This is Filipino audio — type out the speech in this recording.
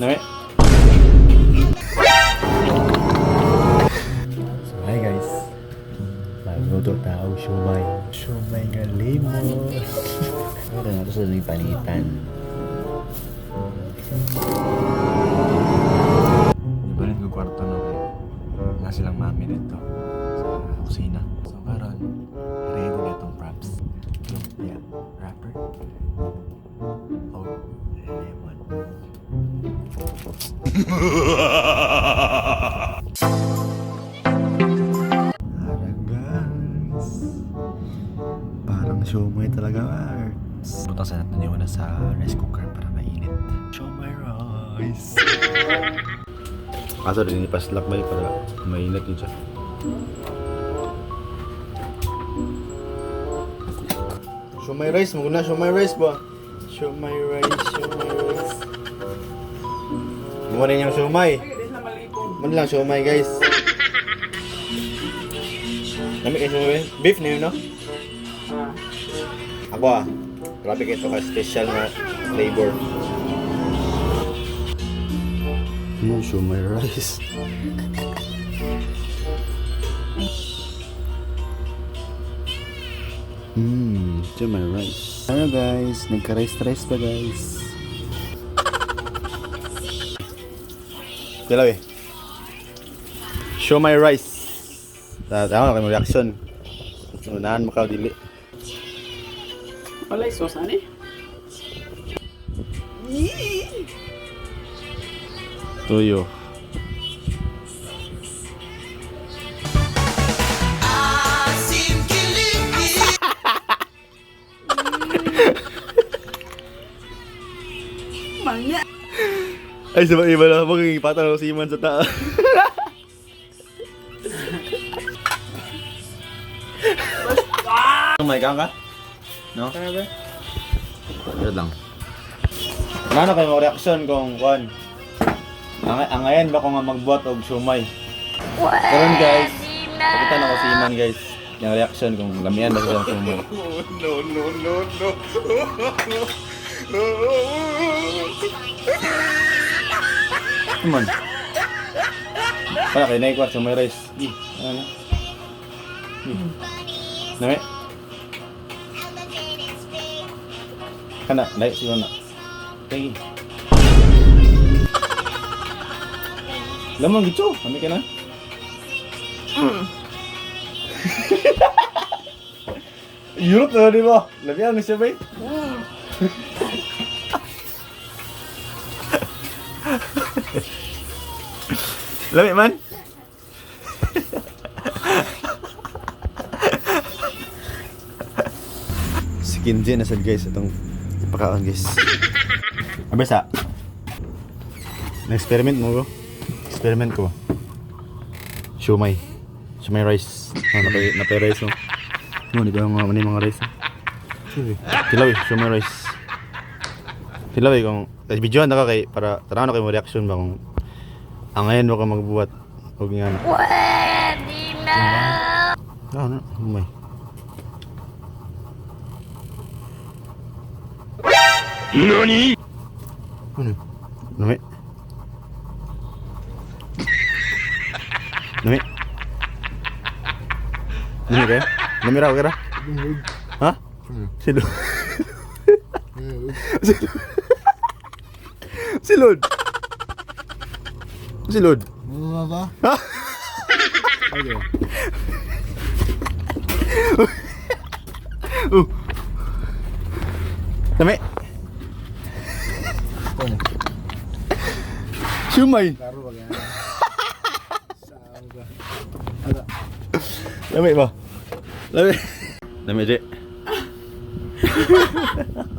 Nami? So, hi guys. Magluto tao siomay. Siomay nga limon. Ito na ito sa nang panitan. Ibalit ko kwarto na kayo. Nga silang mami dito. Guys. Parang siomay talaga arts. Butas sa natin yung una sa rice cooker para mainit. Siomay rice. Kaso rin ipaslak ba para mainit yun siya. Siomay rice, muna siomay rice ba? Siomay rice, siomay rice. Muna yung siomay. Muna lang siomay guys. Kami kayo siomay. Beef na yun no? Ako ah. Grabe kayo ka special na flavor. Hmm, siomay rice. Mmm, siomay rice. Ano guys, nagka-rice-rice pa guys. Dalaw eh. Show my rice. Tama na kayo reaction. Unahan mo ka dili. Wala sauce ani? Tuyo. Ay, sabag iba na mo kung ipatalo si Iman sa taas. May kang ka? No? Grabe. Yun lang. Ano kayo mga reaction kung kwan? Ang, ang ngayon ba kung nga magbuhat og sumay? Karon guys, pakita na ko si Iman guys. Yung reaction kung gamihan ba siya sumay. No, no, no, no. Iman. Para kayo naikwa sumay rice. Ih, ano na? Ih. Nami? Kana, dahil sila na. Lagi. Lamang gitu, kami ka na. Europe na, di ba? Labihan na siya ba? Lami man? si Kinji na sad guys itong ipakaon guys. Abesa. Na-experiment mo ko. Experiment ko. Shumai. Shumai rice. Ah, napay, napay rice no. No, di ba mga, ano yung mga rice? Sige. Tilaw eh, shumai rice. Tilaw eh, kung... Videoan na ka kay, para tanaw na kayo mo reaction ba kung ang ngayon mo ka magbuhat. Huwag nga na. Pwede na! Ah, ano? Umay. NANI? Ano? Nami? Nami? Nami kayo? Nami raw kira? Ha? Silod. Silod. Silod. Silod. Ano ba? Ha? Uh. Nami? Shumay. Laro ba? Lami. Lami, Jay.